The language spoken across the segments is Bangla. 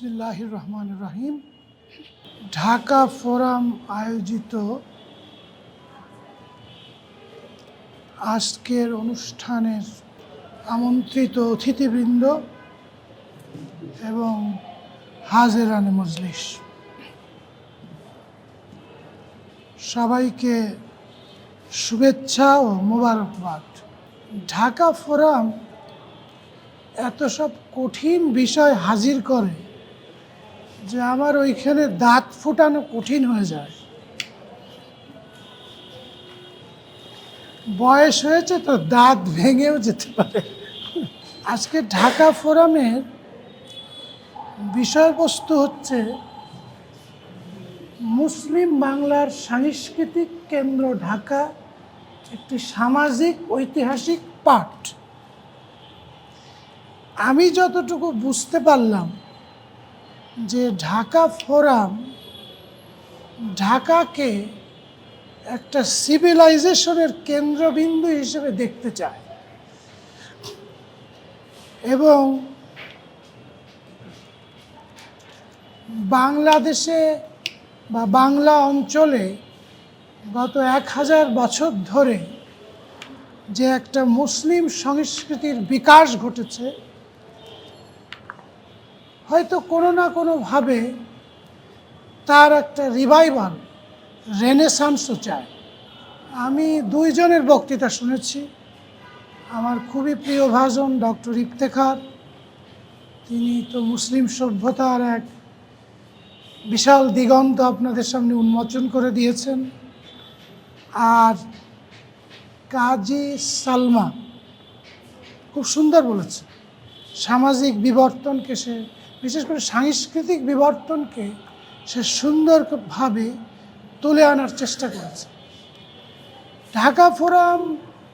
বিসমিল্লাহ রহমান রহিম ঢাকা ফোরাম আয়োজিত আজকের অনুষ্ঠানের আমন্ত্রিত অতিথিবৃন্দ এবং হাজেরানে মজলিস। সবাইকে শুভেচ্ছা ও মোবারকবাদ। ঢাকা ফোরাম এত সব কঠিন বিষয় হাজির করে যে আমার ওইখানে দাঁত ফোটানো কঠিন হয়ে যায়। বয়স হয়েছে তো দাঁত ভেঙেও যেতে পারে। আজকে ঢাকা ফোরামের বিষয়বস্তু হচ্ছে মুসলিম বাংলার সাংস্কৃতিক কেন্দ্র ঢাকা, একটি সামাজিক ঐতিহাসিক পাঠ। আমি যতটুকু বুঝতে পারলাম যে ঢাকা ফোরাম, ঢাকাকে একটা সিভিলাইজেশনের কেন্দ্রবিন্দু হিসেবে দেখতে চায়। এবং বাংলাদেশে বা বাংলা অঞ্চলে গত এক হাজার বছর ধরে যে একটা মুসলিম সংস্কৃতির বিকাশ ঘটেছে হয়তো কোনো না কোনোভাবে তার একটা রিভাইভাল রেনেসান্সও চায়। আমি দুইজনের বক্তৃতা শুনেছি। আমার খুবই প্রিয় ভাজন ডক্টর ইফতেখার। তিনি তো মুসলিম সভ্যতার এক বিশাল দিগন্ত আপনাদের সামনে উন্মোচন করে দিয়েছেন। আর কাজী সালমা খুব সুন্দর বলেছে। সামাজিক বিবর্তনকে সে বিশেষ করে সাংস্কৃতিক বিবর্তনকে সে সুন্দরভাবে তুলে আনার চেষ্টা করেছে। ঢাকা ফোরাম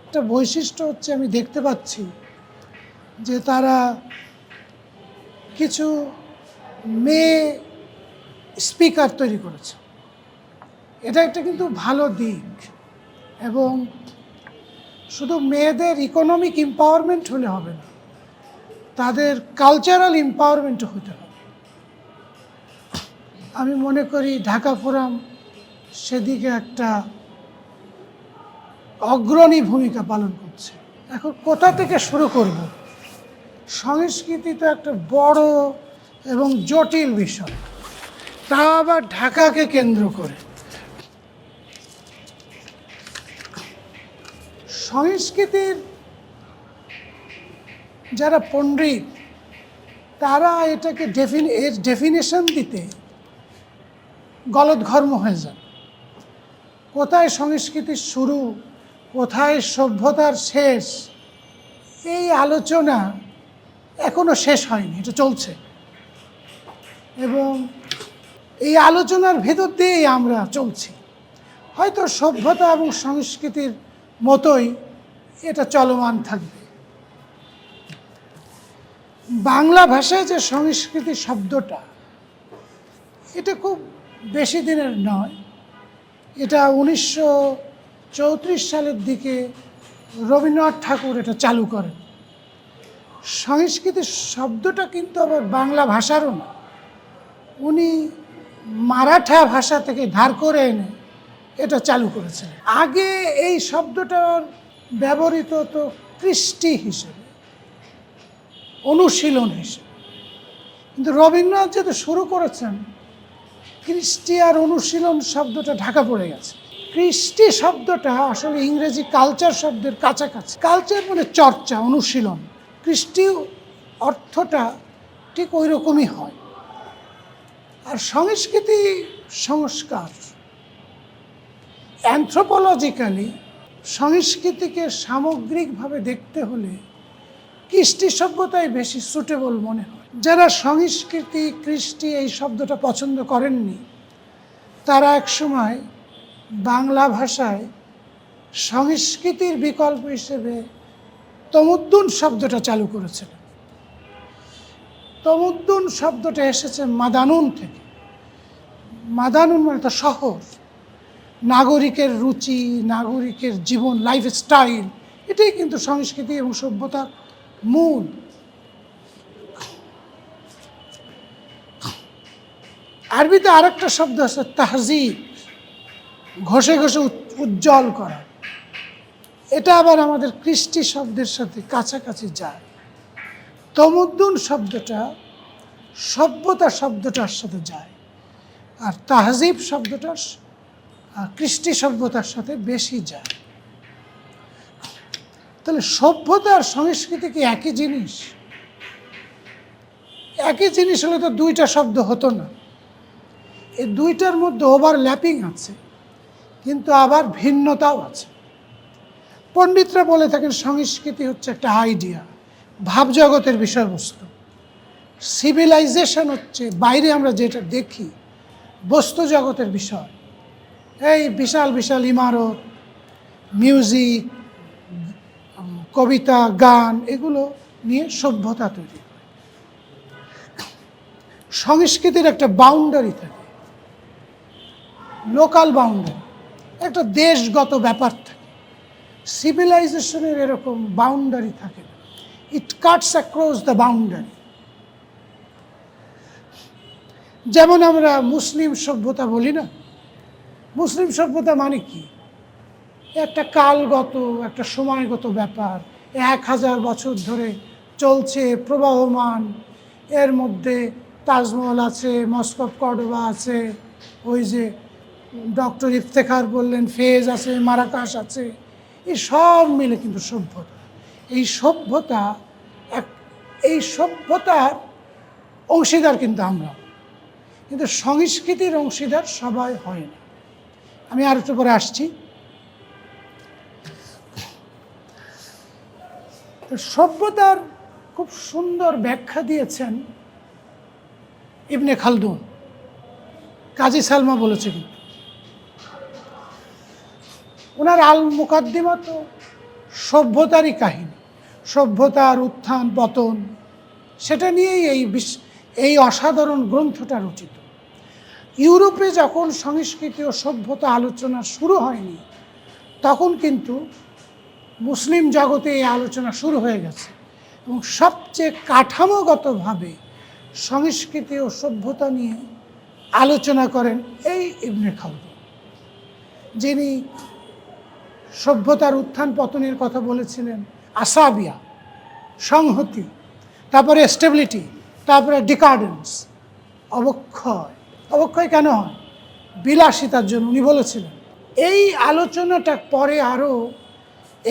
একটা বৈশিষ্ট্য হচ্ছে আমি দেখতে পাচ্ছি যে তারা কিছু মেয়ে স্পিকার তৈরি করেছে। এটা একটা কিন্তু ভালো দিক এবং শুধু মেয়েদের ইকোনমিক এম্পাওয়ারমেন্ট হলে হবে না। তাদের কালচারাল এম্পাওয়ারমেন্ট হতে হবে। আমি মনে করি ঢাকা ফোরাম সেদিকে একটা অগ্রণী ভূমিকা পালন করছে। এখন কোথা থেকে শুরু করব? সংস্কৃতি তো একটা বড় এবং জটিল বিষয়। তা আবার ঢাকাকে কেন্দ্র করে। সংস্কৃতির যারা পণ্ডিত, তারা এটাকে ডেফিনি এর ডেফিনেশন দিতে গলদঘর্ম হয়ে যান। কোথায় সংস্কৃতির শুরু, কোথায় সভ্যতার শেষ, এই আলোচনা এখনও শেষ হয়নি, এটা চলছে। এবং এই আলোচনার ভেতর দিয়েই আমরা চলছি। হয়তো সভ্যতা এবং সংস্কৃতির মতোই এটা চলমান থাকবে। বাংলা ভাষায় যে সংস্কৃতি শব্দটা, এটা খুব বেশি দিনের নয়। এটা উনিশশো চৌত্রিশ সালের দিকে রবীন্দ্রনাথ ঠাকুর এটা চালু করেন। সংস্কৃতি শব্দটা কিন্তু আবার বাংলা ভাষারও না। উনি মারাঠা ভাষা থেকে ধার করে এনে এটা চালু করেছেন আগে এই শব্দটার ব্যবহৃত তো কৃষ্টি হিসেবে। অনুশীলন হিসেবে। কিন্তু রবীন্দ্রনাথ যেহেতু শুরু করেছেন, কৃষ্টি আর অনুশীলন শব্দটা ঢাকা পড়ে গেছে। কৃষ্টি শব্দটা আসলে ইংরেজি কালচার শব্দের কাছাকাছি। কালচার মানে চর্চা, অনুশীলন। কৃষ্টি অর্থটা ঠিক ওই রকমই হয়। আর সংস্কৃতি সংস্কার অ্যান্থ্রোপোলজিক্যালি সংস্কৃতিকে সামগ্রিকভাবে দেখতে হলে কৃষ্টি সভ্যতাই বেশি সুটেবল মনে হয়। যারা সংস্কৃতি, কৃষ্টি এই শব্দটা পছন্দ করেননি, তারা একসময় বাংলা ভাষায় সংস্কৃতির বিকল্প হিসেবে তমুদ্দুন শব্দটা চালু করেছিলেন তমুদ্দুন শব্দটা এসেছে মাদানুন থেকে। মাদানুন মানে তো শহর। নাগরিকের রুচি, নাগরিকের জীবন লাইফ স্টাইল এটাই কিন্তু সংস্কৃতি এবং সভ্যতার মূল আরবিতে আরেকটা শব্দ আছে, তাহজিব। ঘষে ঘষে উজ্জ্বল করা। এটা আবার আমাদের কৃষ্টি শব্দের সাথে কাছাকাছি যায়। তমুদ্দুন শব্দটা সভ্যতা শব্দটার সাথে যায়, আর তাহজিব শব্দটা কৃষ্টি সভ্যতার সাথে বেশি যায়। তাহলে সভ্যতা আর সংস্কৃতি কি একই জিনিস? একই জিনিস হলে তো দুইটা শব্দ হতো না। এই দুইটার মধ্যে ওভারল্যাপিং আছে, কিন্তু আবার ভিন্নতাও আছে। পণ্ডিতরা বলে থাকেন, সংস্কৃতি হচ্ছে একটা আইডিয়া ভাবজগতের বিষয়বস্তু। সিভিলাইজেশন হচ্ছে বাইরে আমরা যেটা দেখি, বস্তু জগতের বিষয়। এই বিশাল বিশাল ইমারত মিউজিক কবিতা, গান, এগুলো নিয়ে সভ্যতা তৈরি হয় সংস্কৃতির একটা বাউন্ডারি থাকে। লোকাল বাউন্ডারি একটা দেশগত ব্যাপার থাকে। সিভিলাইজেশনের এরকম বাউন্ডারি থাকে না। It cuts across the boundary যেমন আমরা মুসলিম সভ্যতা বলি না, মুসলিম সভ্যতা মানে কি? একটা কালগত, একটা সময়গত ব্যাপার। এক হাজার বছর ধরে চলছে প্রবাহমান। এর মধ্যে তাজমহল আছে মস্কো কর্ডোবা আছে, ওই যে ডক্টর ইফতেখার বললেন, ফেজ আছে, মারাকাশ আছে। এই সব মিলে কিন্তু সভ্যতা। এই সভ্যতা এক, এই সভ্যতার অংশীদার কিন্তু আমরা। কিন্তু সংস্কৃতির অংশীদার সবাই হয় না। আমি আর একটু পরে আসছি। সভ্যতার খুব সুন্দর ব্যাখ্যা দিয়েছেন ইবনে খালদুন। কাজী সালমা বলেছে কিন্তু। ওনার আল মুকাদ্দিমা তো সভ্যতারই কাহিনী, সভ্যতার উত্থান, পতন, সেটা নিয়েই এই বিশ- এই অসাধারণ গ্রন্থটা রচিত। ইউরোপে যখন সংস্কৃতি ও সভ্যতা আলোচনা শুরু হয়নি, তখন কিন্তু মুসলিম জগতে এই আলোচনা শুরু হয়ে গেছে এবং সবচেয়ে কাঠামোগতভাবে সংস্কৃতি ও সভ্যতা নিয়ে আলোচনা করেন এই ইবনে খালদুন যিনি সভ্যতার উত্থান পতনের কথা বলেছিলেন, আসাবিয়া, সংহতি, তারপরে স্টেবিলিটি তারপরে ডিকার্ডেন্স অবক্ষয়। অবক্ষয় কেন হয়? বিলাসিতার জন্য। উনি বলেছিলেন, এই আলোচনাটা পরে আরও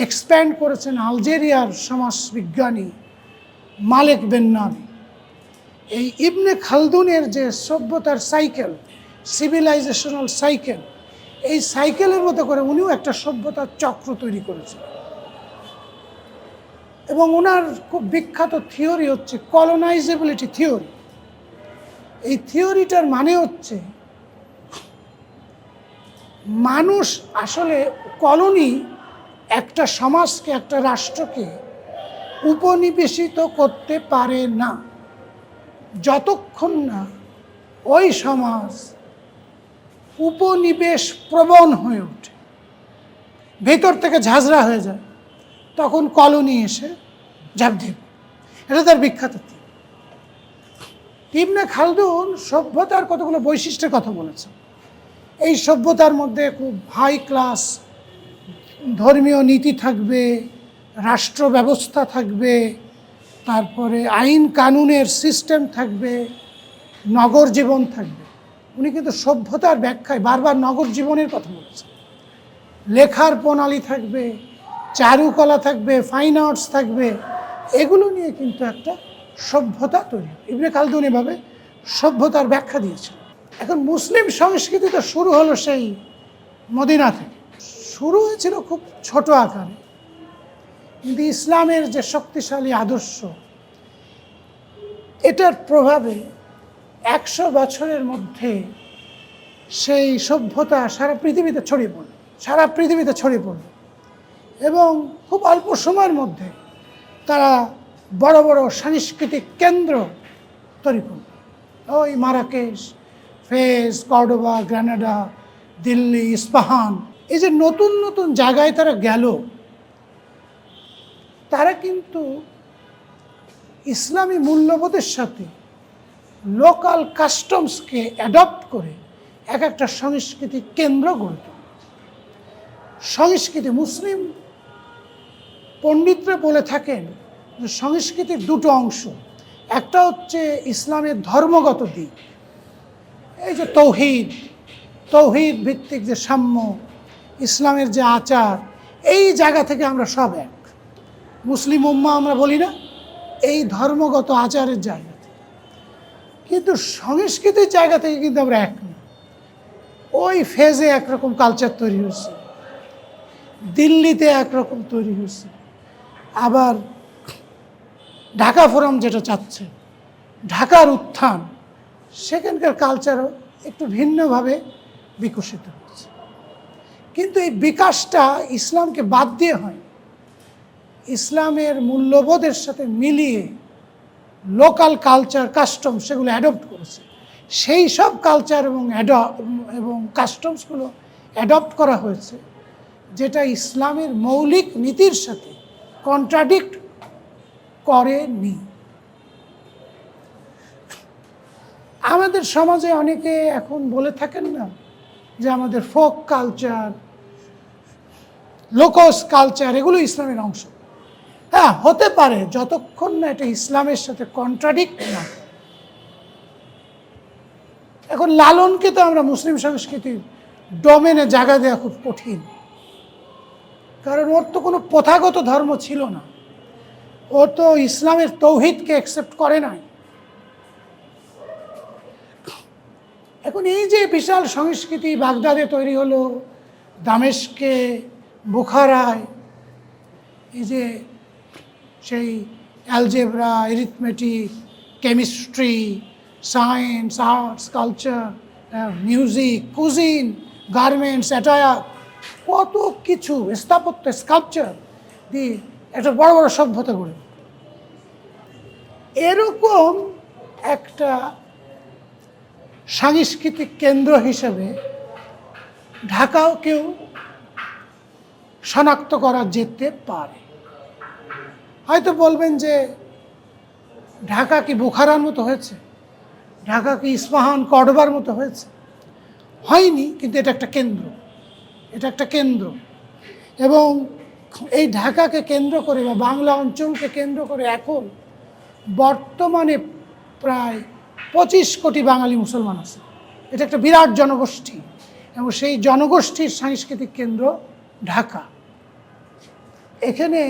এক্সপ্যান্ড করেছেন আলজেরিয়ার সমাজবিজ্ঞানী মালেক বেন্নামি। এই ইবনে খালদুনের যে সভ্যতার সাইকেল, সিভিলাইজেশনাল সাইকেল, এই সাইকেলের মতো করে উনিও একটা সভ্যতার চক্র তৈরি করেছেন। এবং ওনার খুব বিখ্যাত থিওরি হচ্ছে কলোনাইজেবিলিটি থিওরি এই থিওরিটার মানে হচ্ছে, মানুষ আসলে কলোনি একটা সমাজকে, একটা রাষ্ট্রকে উপনিবেশিত করতে পারে না। যতক্ষণ না ওই সমাজ উপনিবেশ প্রবণ হয়ে ওঠে, ভেতর থেকে ঝাঁঝরা হয়ে যায়, তখন কলোনি এসে ঝাঁপ পড়ে। এটা তার বিখ্যাত থিম। ইবনে খালদুন সভ্যতার কতগুলো বৈশিষ্ট্যের কথা বলেছেন। এই সভ্যতার মধ্যে খুব হাই ক্লাস ধর্মীয় নীতি থাকবে, রাষ্ট্র ব্যবস্থা থাকবে, তারপরে আইন কানুনের সিস্টেম থাকবে, নগর জীবন থাকবে। উনি কিন্তু সভ্যতার ব্যাখ্যায় বারবার নগর জীবনের কথা বলেছেন। লেখার প্রণালী থাকবে, চারুকলা থাকবে ফাইন আর্টস থাকবে, এগুলো নিয়ে কিন্তু একটা সভ্যতা তৈরি। ইবনে খালদুন এভাবে সভ্যতার ব্যাখ্যা দিয়েছিল এখন মুসলিম সংস্কৃতি তো শুরু হলো সেই মদিনা থেকে। শুরু হয়েছিল খুব ছোট আকারে। কিন্তু ইসলামের যে শক্তিশালী আদর্শ, এটার প্রভাবে একশো বছরের মধ্যে সেই সভ্যতা সারা পৃথিবীতে ছড়িয়ে পড়ল, সারা পৃথিবীতে ছড়িয়ে পড়ল। এবং খুব অল্প সময়ের মধ্যে তারা বড় বড় সাংস্কৃতিক কেন্দ্র তৈরি করল। ওই Marrakesh, Fez, Cordoba, Granada, Delhi, Isfahan এই যে নতুন নতুন জায়গায় তারা গেল, তারা কিন্তু ইসলামী মূল্যবোধের সাথে লোকাল কাস্টমসকে অ্যাডপ্ট করে এক একটা সংস্কৃতি কেন্দ্র গড়ে তোলে। সংস্কৃতি মুসলিম পণ্ডিতরা বলে থাকেন যে সংস্কৃতির দুটো অংশ, একটা হচ্ছে ইসলামের ধর্মগত দিক, এই যে তৌহিদ তৌহিদ ভিত্তিক যে সাম্য ইসলামের যে আচার, এই জায়গা থেকে আমরা সব এক। মুসলিম উম্মা আমরা বলি না, এই ধর্মগত আচারের জায়গা থেকে। কিন্তু সংস্কৃতির জায়গা থেকে কিন্তু আমরা এক না। ওই ফেজে একরকম কালচার তৈরি হয়েছে, দিল্লিতে একরকম তৈরি হয়েছে, আবার ঢাকা ফোরাম যেটা চাচ্ছে, ঢাকার উত্থান, সেখানকার কালচারও একটু ভিন্নভাবে বিকশিত হচ্ছে কিন্তু এই বিকাশটা ইসলামকে বাদ দিয়ে হয়। ইসলামের মূল্যবোধের সাথে মিলিয়ে লোকাল কালচার কাস্টম সেগুলো অ্যাডপ্ট করেছে। সেই সব কালচার এবং এবং কাস্টমসগুলো অ্যাডপ্ট করা হয়েছে, যেটা ইসলামের মৌলিক নীতির সাথে কন্ট্রাডিক্ট করেনি। আমাদের সমাজে অনেকে এখন বলে থাকেন না যে আমাদের ফোক কালচার লোকস কালচার এগুলো ইসলামের অংশ। হ্যাঁ হতে পারে, যতক্ষণ না এটা ইসলামের সাথে কন্ট্রাডিক্ট না। এখন লালনকে তো আমরা মুসলিম সংস্কৃতির ডোমেনে জায়গা দেওয়া খুব কঠিন। কারণ ওর তো কোনো প্রথাগত ধর্ম ছিল না। ও তো ইসলামের তৌহিদকে অ্যাকসেপ্ট করে নাই। এখন এই যে বিশাল সংস্কৃতি বাগদাদে তৈরি হলো দামেশকে বুখারায়, এই যে সেই algebra arithmetic chemistry science arts culture music cuisine garments attire কত কিছু, স্থাপত্য স্কাল্পচার দিয়ে একটা বড় বড় সভ্যতা গড়ে। এরকম একটা সাংস্কৃতিক কেন্দ্র হিসেবে ঢাকাও কেউ শনাক্ত করা যেতে পারে। হয়তো বলবেন যে, ঢাকা কি বোখারার মতো হয়েছে? ঢাকা কি ইস্পাহান কডবার মতো হয়েছে? হয়নি, কিন্তু এটা একটা কেন্দ্র। এটা একটা কেন্দ্র। এবং এই ঢাকাকে কেন্দ্র করে বা বাংলা অঞ্চলকে কেন্দ্র করে এখন বর্তমানে প্রায় পঁচিশ কোটি বাঙালি মুসলমান আছে। এটা একটা বিরাট জনগোষ্ঠী। এবং সেই জনগোষ্ঠীর সাংস্কৃতিক কেন্দ্র ঢাকা। এখানে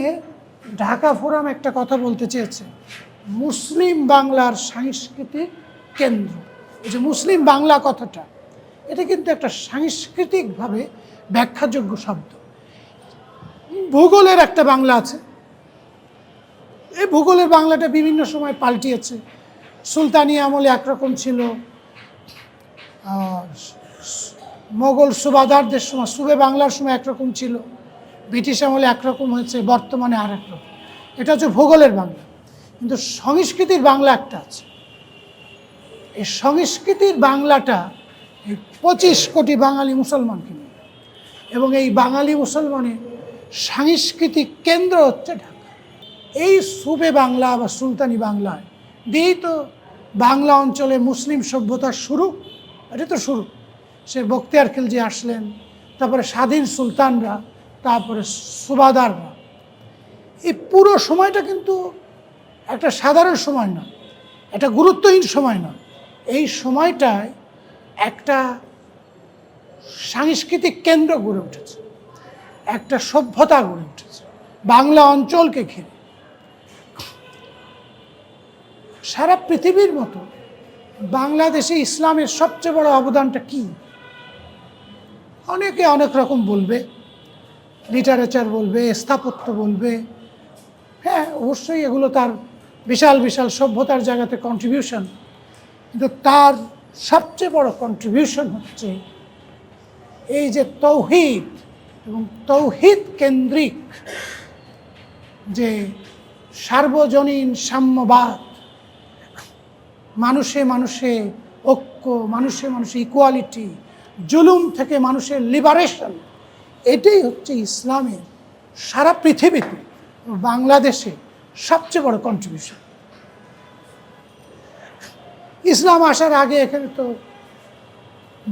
ঢাকা ফোরাম একটা কথা বলতে চেয়েছে। মুসলিম বাংলার সাংস্কৃতিক কেন্দ্র। এই যে মুসলিম বাংলা কথাটা, এটা কিন্তু একটা সাংস্কৃতিকভাবে ব্যাখ্যাযোগ্য শব্দ। ভূগোলের একটা বাংলা আছে। এই ভূগোলের বাংলাটা বিভিন্ন সময় পাল্টিয়েছে। সুলতানি আমলে একরকম ছিল। মোগল সুবাদারদের সময়, সুবে বাংলার সময় একরকম ছিল। ব্রিটিশ আমলে একরকম হয়েছে, বর্তমানে আর একরকম এটা হচ্ছে ভূগোলের বাংলা। কিন্তু সংস্কৃতির বাংলা একটা আছে। এই সংস্কৃতির বাংলাটা এই পঁচিশ কোটি বাঙালি মুসলমানকে নিয়ে। এবং এই বাঙালি মুসলমানের সাংস্কৃতিক কেন্দ্র হচ্ছে ঢাকা। এই সুবে বাংলা বা সুলতানি বাংলায় দিয়েই তো বাংলা অঞ্চলে মুসলিম সভ্যতার শুরু। এটা তো শুরু। সে বক্তিয়ার খিলজি আসলেন, তারপরে স্বাধীন সুলতানরা তারপরে সুবাদাররা এই পুরো সময়টা কিন্তু একটা সাধারণ সময় না একটা গুরুত্বহীন সময় না এই সময়টায় একটা সাংস্কৃতিক কেন্দ্র গড়ে উঠেছে, একটা সভ্যতা গড়ে উঠেছে, বাংলা অঞ্চলকে ঘিরে। সারা পৃথিবীর মতো বাংলাদেশে ইসলামের সবচেয়ে বড় অবদানটা কি? অনেকে অনেক রকম বলবে লিটারেচার বলবে, স্থাপত্য বলবে। হ্যাঁ অবশ্যই এগুলো তার বিশাল বিশাল সভ্যতার জায়গাতে কন্ট্রিবিউশন কিন্তু তার সবচেয়ে বড় কন্ট্রিবিউশন হচ্ছে এই যে তৌহিদ এবং তৌহিদ কেন্দ্রিক যে সার্বজনীন সাম্যবাদ। মানুষে মানুষে ঐক্য, মানুষে মানুষে ইকুয়ালিটি জুলুম থেকে মানুষের লিবারেশন এটাই হচ্ছে ইসলামের সারা পৃথিবীতে বাংলাদেশে সবচেয়ে বড় কন্ট্রিবিউশন ইসলাম আসার আগে এখানে তো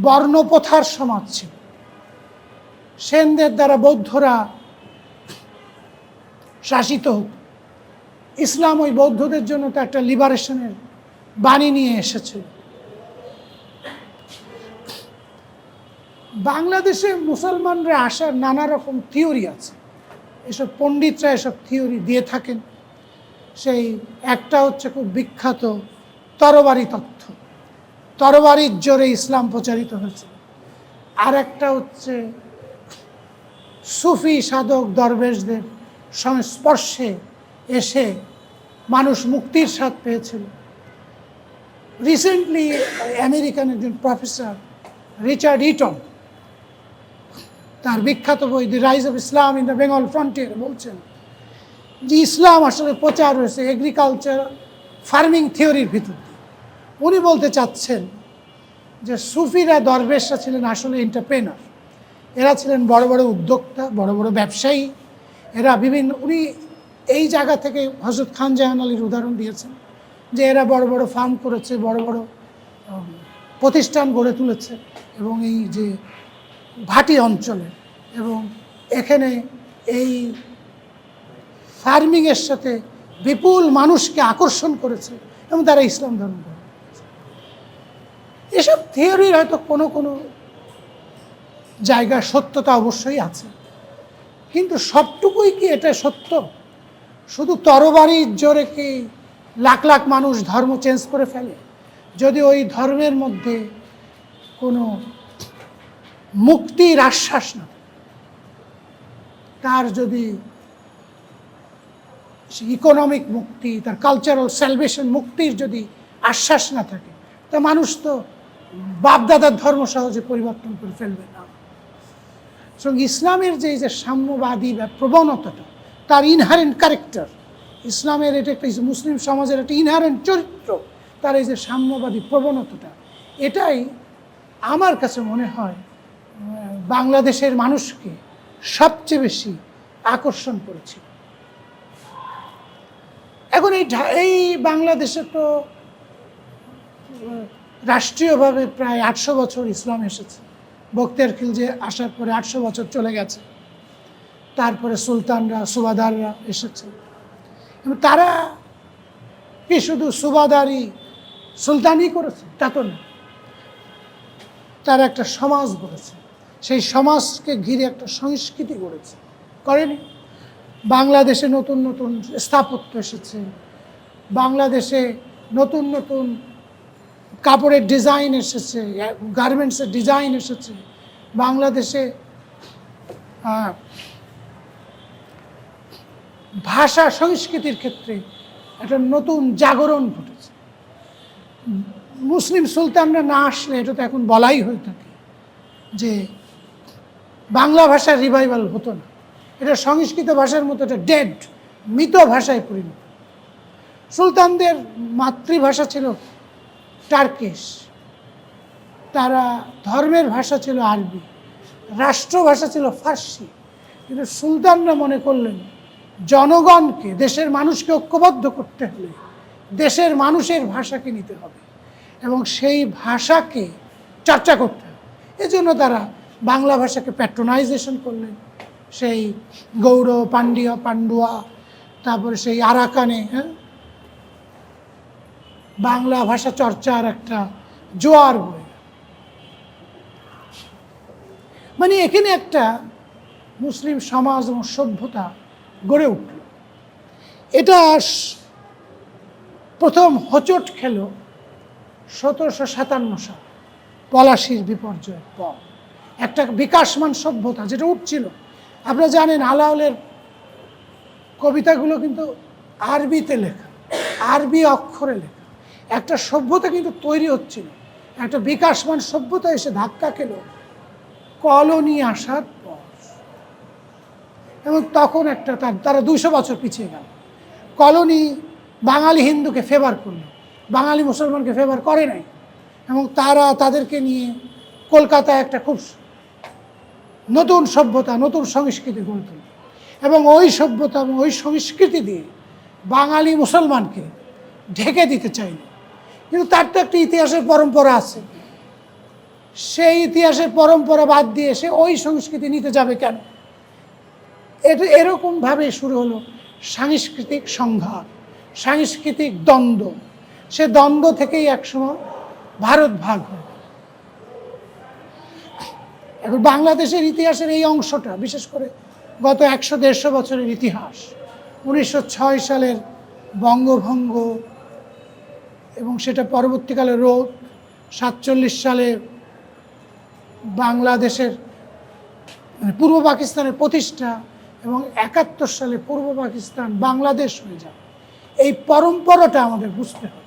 বর্ণপ্রথার সমাজ ছিল। সেনদের দ্বারা বৌদ্ধরা শাসিত হোক। ইসলাম ওই বৌদ্ধদের জন্য তো একটা লিবারেশনের বাণী নিয়ে এসেছিল বাংলাদেশে মুসলমানরা আসার নানা রকম থিওরি আছে। এসব পণ্ডিতরা এসব থিওরি দিয়ে থাকেন। সেই একটা হচ্ছে খুব বিখ্যাত তরবারি তথ্য। তরবারির জোরে ইসলাম প্রচারিত হয়েছে। আর একটা হচ্ছে সুফি সাধক দরবেশদের সংস্পর্শে এসে মানুষ মুক্তির স্বাদ পেয়েছিল। রিসেন্টলি আমেরিকান একজন প্রফেসর রিচার্ড ইটন তার বিখ্যাত বই the rise of Islam in the Bengal frontier বলছেন যে ইসলাম আসলে প্রচার হয়েছে এগ্রিকালচার ফার্মিং থিওরির ভিতর উনি বলতে চাচ্ছেন যে সুফিরা, দরবেশরা ছিলেন আসলে এন্টারপ্রেনার এরা ছিলেন বড় বড় উদ্যোক্তা, বড় বড় ব্যবসায়ী। এরা বিভিন্ন, উনি এই জায়গা থেকে হজরত খান জাহান আলীর উদাহরণ দিয়েছেন যে এরা বড় বড় ফার্ম করেছে, বড় বড় প্রতিষ্ঠান গড়ে তুলেছে এবং এই যে ভাটি অঞ্চলে এবং এখানে এই ফার্মিংয়ের সাথে বিপুল মানুষকে আকর্ষণ করেছে এবং তারা ইসলাম ধর্ম। এসব থিওরির হয়তো কোনো কোনো জায়গায় সত্যতা অবশ্যই আছে। কিন্তু সবটুকুই কি এটা সত্য? শুধু তরবারির জোরে কি লাখ লাখ মানুষ ধর্ম চেঞ্জ করে ফেলে? যদি ওই ধর্মের মধ্যে কোনো মুক্তির আশ্বাস না। তার যদি ইকোনমিক মুক্তি, তার কালচারাল স্যালভেশন মুক্তির যদি আশ্বাস না থাকে, তা মানুষ তো বাপদাদার ধর্ম সহজে পরিবর্তন করে ফেলবে না। সুতরাং ইসলামের যে যে সাম্যবাদী বা প্রবণতাটা, তার ইনহারেন্ট ক্যারেক্টার ইসলামের এটা একটা মুসলিম সমাজের একটা ইনহারেন্ট চরিত্র, তার এই যে সাম্যবাদী প্রবণতাটা, এটাই আমার কাছে মনে হয় বাংলাদেশের মানুষকে সবচেয়ে বেশি আকর্ষণ করেছিল এখন এই এই বাংলাদেশে তো রাষ্ট্রীয়ভাবে প্রায় আটশো বছর ইসলাম এসেছে। বক্তের খিলজে আসার পরে আটশো বছর চলে গেছে। তারপরে সুলতানরা, সুবাদাররা এসেছে। এবং তারা কি শুধু সুবাদারি সুলতানই করেছে? তা তো না। তারা একটা সমাজ গড়েছে। সেই সমাজকে ঘিরে একটা সংস্কৃতি গড়েছে। করেনি? বাংলাদেশে নতুন নতুন স্থাপত্য এসেছে। বাংলাদেশে নতুন নতুন কাপড়ের ডিজাইন এসেছে গার্মেন্টসের ডিজাইন এসেছে। বাংলাদেশে ভাষা সংস্কৃতির ক্ষেত্রে একটা নতুন জাগরণ ঘটেছে। মুসলিম সুলতানরা না আসলে এটা তো এখন বলাই হয়ে থাকে যে বাংলা ভাষার রিভাইভাল হতো না। এটা সংস্কৃত ভাষার মতো একটা ডেড মৃত ভাষায় পরিণত। সুলতানদের মাতৃভাষা ছিল টার্কিশ তারা ধর্মের ভাষা ছিল আরবি। রাষ্ট্রভাষা ছিল ফার্সি। কিন্তু সুলতানরা মনে করলেন, জনগণকে, দেশের মানুষকে ঐক্যবদ্ধ করতে হলে দেশের মানুষের ভাষাকে নিতে হবে এবং সেই ভাষাকে চর্চা করতে হবে। এজন্য তারা বাংলা ভাষাকে প্যাট্রোনাইজেশন করলেন। সেই গৌড় পান্ডিয়া, পান্ডুয়া, তারপরে সেই আরাকানে হ্যাঁ? বাংলা ভাষা চর্চার একটা জোয়ার গেল। মানে এখানে একটা মুসলিম সমাজ এবং সভ্যতা গড়ে উঠল। এটা প্রথম হোঁচট খেল সতেরোশো সাতান্ন সাল, পলাশির বিপর্যয়ের পর। একটা বিকাশমান সভ্যতা যেটা উঠছিল। আপনারা জানেন আলাউলের কবিতাগুলো কিন্তু আরবিতে লেখা, আরবি অক্ষরে লেখা। একটা সভ্যতা কিন্তু তৈরি হচ্ছিল। একটা বিকাশমান সভ্যতা এসে ধাক্কা খেল কলোনি আসার পর। এবং তখন একটা তার, তারা দুশো বছর পিছিয়ে গেল। কলোনি বাঙালি হিন্দুকে ফেভার করল। বাঙালি মুসলমানকে ফেভার করে নাই। এবং তারা তাদেরকে নিয়ে কলকাতায় একটা খুব নতুন সভ্যতা, নতুন সংস্কৃতি গড়ে তুলল এবং ওই সভ্যতা এবং ওই সংস্কৃতি দিয়ে বাঙালি মুসলমানকে ঢেকে দিতে চাইল কিন্তু তার তো একটা ইতিহাসের পরম্পরা আছে। সেই ইতিহাসের পরম্পরা বাদ দিয়ে সে ওই সংস্কৃতি নিতে যাবে কেন? এটা এরকমভাবে শুরু হলো সাংস্কৃতিক সংঘাত, সাংস্কৃতিক দ্বন্দ্ব। সে দ্বন্দ্ব থেকেই একসময় ভারত ভাগ হয় এখন বাংলাদেশের ইতিহাসের এই অংশটা, বিশেষ করে গত একশো দেড়শো বছরের ইতিহাস, উনিশশো ছয় সালের বঙ্গভঙ্গ এবং সেটা পরবর্তীকালে রোধ সাতচল্লিশ সালে বাংলাদেশের মানে পূর্ব পাকিস্তানের প্রতিষ্ঠা এবং একাত্তর সালে পূর্ব পাকিস্তান বাংলাদেশ হয়ে যায় এই পরম্পরাটা আমাদের বুঝতে হবে।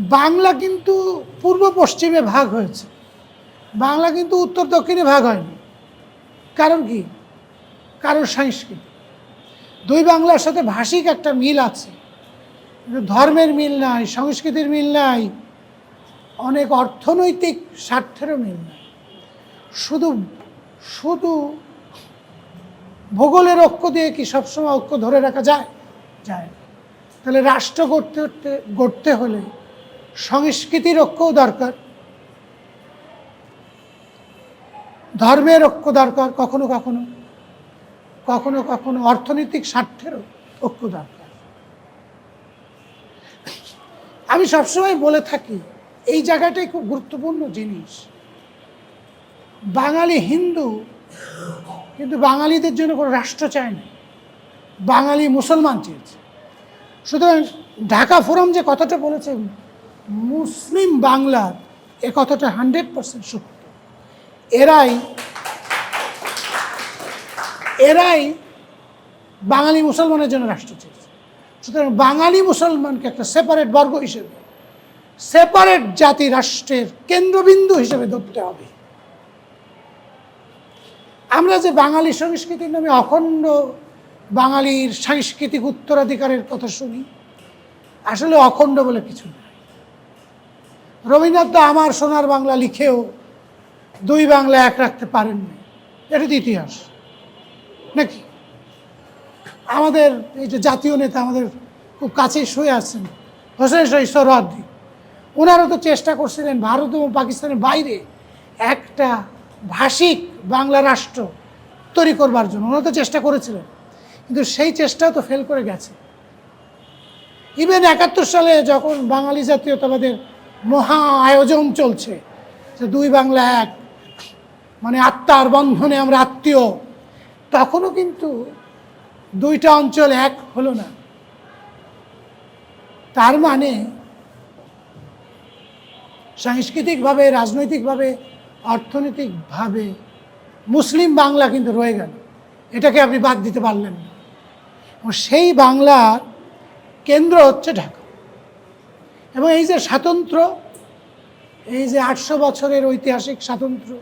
বাংলা কিন্তু পূর্ব পশ্চিমে ভাগ হয়েছে। বাংলা কিন্তু উত্তর দক্ষিণে ভাগ হয়নি। কারণ কি? কারণ সংস্কৃতি। দুই বাংলার সাথে ভাষিক একটা মিল আছে। ধর্মের মিল নাই, সংস্কৃতির মিল নাই, অনেক অর্থনৈতিক স্বার্থেরও মিল নাই। শুধু শুধু ভূগোলের ঐক্য দিয়ে কি সবসময় ঐক্য ধরে রাখা যায়? যায়। তাহলে রাষ্ট্র গড়তে গড়তে হলে সংস্কৃতির ঐক্যও দরকার। ধর্মের ঐক্য দরকার কখনো কখনো। কখনো কখনো অর্থনৈতিক স্বার্থেরও ঐক্য দরকার। আমি সবসময় বলে থাকি, এই জায়গাটাই খুব গুরুত্বপূর্ণ জিনিস। বাঙালি হিন্দু, কিন্তু বাঙালিদের জন্য কোনো রাষ্ট্র চায় না। বাঙালি মুসলমান চেয়েছে। সুতরাং ঢাকা ফোরাম যে কথাটা বলেছে মুসলিম বাংলার এ কথাটা হান্ড্রেড পার্সেন্ট সত্য। এরাই এরাই বাঙালি মুসলমানের জন্য রাষ্ট্র চেয়েছে সুতরাং বাঙালি মুসলমানকে একটা সেপারেট বর্গ হিসেবে সেপারেট জাতি রাষ্ট্রের কেন্দ্রবিন্দু হিসেবে ধরতে হবে। আমরা যে বাঙালি সংস্কৃতির নামে অখণ্ড বাঙালির সাংস্কৃতিক উত্তরাধিকারের কথা শুনি, আসলে অখণ্ড বলে কিছু না। রবীন্দ্রনাথ আমার সোনার বাংলা লিখেও দুই বাংলা এক রাখতে পারেননি। এটা তো ইতিহাস। নাকি? আমাদের এই যে জাতীয় নেতা আমাদের খুব কাছেই শুয়ে আছেন, হোসেন শাহ সরওয়ার্দী ওনারও তো চেষ্টা করছিলেন ভারত এবং পাকিস্তানের বাইরে একটা ভাষিক বাংলা রাষ্ট্র তৈরি করবার জন্য। ওনারা তো চেষ্টা করেছিলেন, কিন্তু সেই চেষ্টাও তো ফেল করে গেছে। ইভেন একাত্তর সালে যখন বাঙালি জাতীয়তাবাদের মহা আয়োজন চলছে। যে দুই বাংলা এক। মানে আত্মার বন্ধনে আমরা আত্মীয়। তখনও কিন্তু দুইটা অঞ্চল এক হলো না। তার মানে সাংস্কৃতিকভাবে, রাজনৈতিকভাবে, অর্থনৈতিকভাবে মুসলিম বাংলা কিন্তু রয়ে গেল। এটাকে আপনি বাদ দিতে পারলেন না। সেই বাংলার কেন্দ্র হচ্ছে ঢাকা। এবং এই যে স্বাতন্ত্র, এই যে আটশো বছরের ঐতিহাসিক স্বাতন্ত্র্য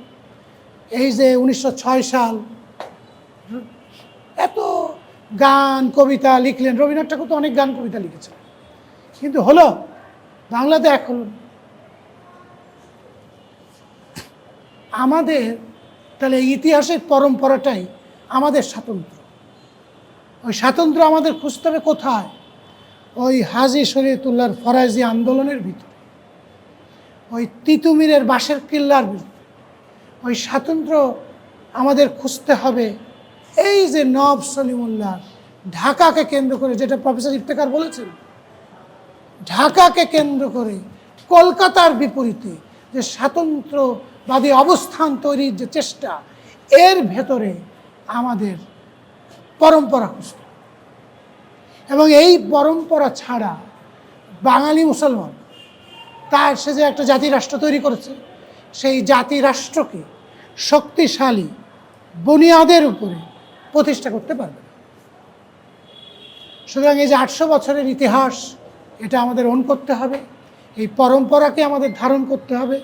এই যে উনিশশো ছয় সাল, এত গান, কবিতা লিখলেন। রবীন্দ্রনাথ ঠাকুর তো অনেক গান, কবিতা লিখেছেন। কিন্তু হলো, বাংলাতে এক হলো। আমাদের, তাহলে ইতিহাসের পরম্পরাটাই আমাদের স্বাতন্ত্র। ওই স্বাতন্ত্র আমাদের খুঁজতে হবে কোথায়? ওই হাজি শরীয়তুল্লাহর ফরাজি আন্দোলনের ভিতরে, ওই তিতুমিরের বাঁশের কিল্লার ভিতরে, ওই স্বাতন্ত্র আমাদের খুঁজতে হবে এই যে নব সলিমুল্লাহ ঢাকাকে কেন্দ্র করে, যেটা প্রফেসর ইফতেকার বলেছেন, ঢাকাকে কেন্দ্র করে কলকাতার বিপরীতে যে স্বাতন্ত্রবাদী অবস্থান তৈরির যে চেষ্টা, এর ভেতরে আমাদের পরম্পরা খুঁজতে। এবং এই পরম্পরা ছাড়া বাঙালি মুসলমান, তার সে যে একটা জাতি রাষ্ট্র তৈরি করেছে, সেই জাতি রাষ্ট্রকে শক্তিশালী বুনিয়াদের উপরে প্রতিষ্ঠা করতে পারবে সুতরাং এই যে আটশো বছরের ইতিহাস, এটা আমাদের অন করতে হবে, এই পরম্পরাকে আমাদের ধারণ করতে হবে।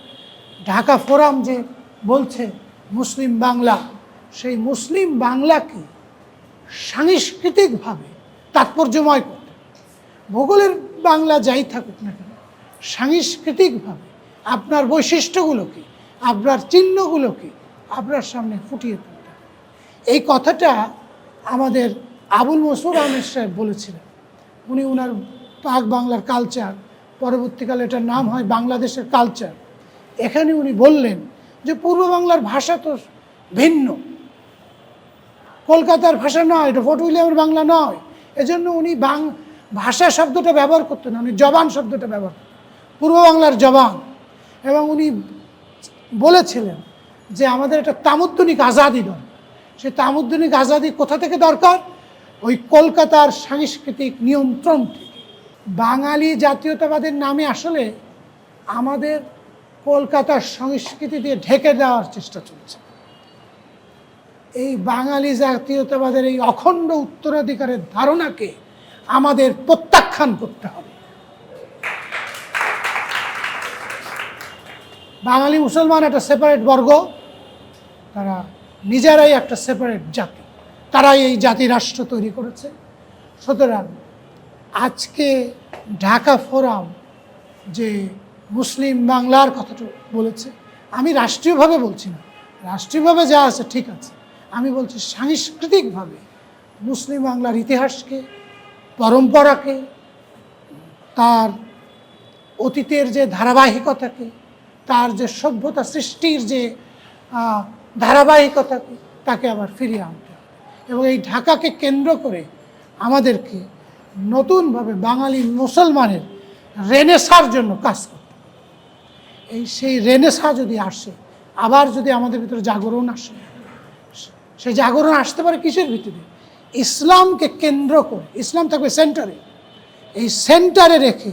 ঢাকা ফোরাম যে বলছে মুসলিম বাংলা, সেই মুসলিম বাংলাকে সাংস্কৃতিকভাবে তাৎপর্যময় করতে। ভূগোলের বাংলা যাই থাকুক না কেন, সাংস্কৃতিকভাবে আপনার বৈশিষ্ট্যগুলোকে, আপনার চিহ্নগুলোকে আপনার সামনে ফুটিয়ে তুলতে এই কথাটা আমাদের আবুল মসুর আহমেদ সাহেব বলেছিলেন। উনি ওনার পাক বাংলার কালচার পরবর্তীকালে এটার নাম হয় বাংলাদেশের কালচার এখানে উনি বললেন যে পূর্ব বাংলার ভাষা তো ভিন্ন। কলকাতার ভাষা নয়, এটা ফোর্ট উইলিয়ামের বাংলা নয়। এজন্য উনি বাং ভাষা শব্দটা ব্যবহার করতেন না, উনি জবান শব্দটা ব্যবহার করতেন। পূর্ব বাংলার জবান। এবং উনি বলেছিলেন যে আমাদের একটা তামুদ্দনিক আজাদি দরকার সেই তামুদ্দনিক আজাদি কোথা থেকে দরকার? ওই কলকাতার সাংস্কৃতিক নিয়ন্ত্রণ থেকে। বাঙালি জাতীয়তাবাদের নামে আসলে আমাদের কলকাতার সংস্কৃতি দিয়ে ঢেকে দেওয়ার চেষ্টা চলছে। এই বাঙালি জাতীয়তাবাদের এই অখণ্ড উত্তরাধিকারের ধারণাকে আমাদের প্রত্যাখ্যান করতে হবে। বাঙালি মুসলমান একটা সেপারেট বর্গ, তারা নিজেরাই একটা সেপারেট জাতি, তারাই এই জাতি রাষ্ট্র তৈরি করেছে। সুতরাং আজকে ঢাকা ফোরাম যে মুসলিম বাংলার কথাটা বলেছে, আমি রাষ্ট্রীয়ভাবে বলছি না, রাষ্ট্রীয়ভাবে যা আছে ঠিক আছে। আমি বলছি সাংস্কৃতিকভাবে মুসলিম বাংলার ইতিহাসকে, পরম্পরাকে, তার অতীতের যে ধারাবাহিকতাকে, তার যে সভ্যতা সৃষ্টির যে ধারাবাহিকতাকে তাকে আবার ফিরিয়ে আনতে হবে। এবং এই ঢাকাকে কেন্দ্র করে আমাদেরকে নতুনভাবে বাঙালি মুসলমানের রেনেসার জন্য কাজ করতে এই সেই রেনেসা যদি আসে, আবার যদি আমাদের ভিতরে জাগরণ আসে সেই জাগরণ আসতে পারে কিসের ভিত্তিতে? ইসলামকে কেন্দ্র করে, ইসলাম থাকবে সেন্টারে। এই সেন্টারে রেখে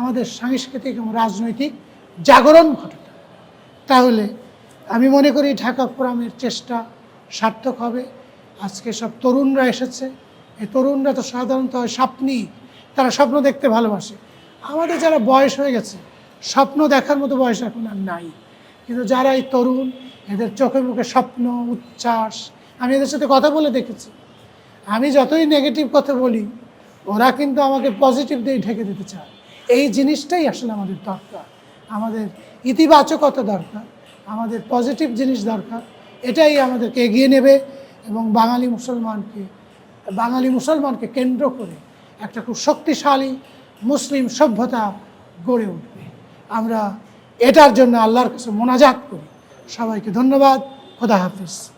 আমাদের সাংস্কৃতিক এবং রাজনৈতিক জাগরণ হবে। তাহলে আমি মনে করি ঢাকা ফোরামের চেষ্টা সার্থক হবে। আজকে সব তরুণরা এসেছে। এই তরুণরা তো সাধারণত হয় স্বপ্নই তারা স্বপ্ন দেখতে ভালোবাসে। আমাদের যারা বয়স হয়ে গেছে, স্বপ্ন দেখার মতো বয়স এখন আর নাই। কিন্তু যারা এই তরুণ, এদের চোখে মুখে স্বপ্ন, উচ্ছ্বাস আমি এদের সাথে কথা বলে দেখেছি। আমি যতই নেগেটিভ কথা বলি, ওরা কিন্তু আমাকে পজিটিভ দিয়ে ঢেকে দিতে চায়। এই জিনিসটাই আসলে আমাদের দরকার। আমাদের ইতিবাচকতা দরকার। আমাদের পজিটিভ জিনিস দরকার। এটাই আমাদেরকে এগিয়ে নেবে এবং বাঙালি মুসলমানকে বাঙালি মুসলমানকে কেন্দ্র করে একটা খুব শক্তিশালী মুসলিম সভ্যতা গড়ে উঠবে। আমরা এটার জন্য আল্লাহর কাছে মোনাজাত করি। সবাইকে ধন্যবাদ। খোদা হাফিজ।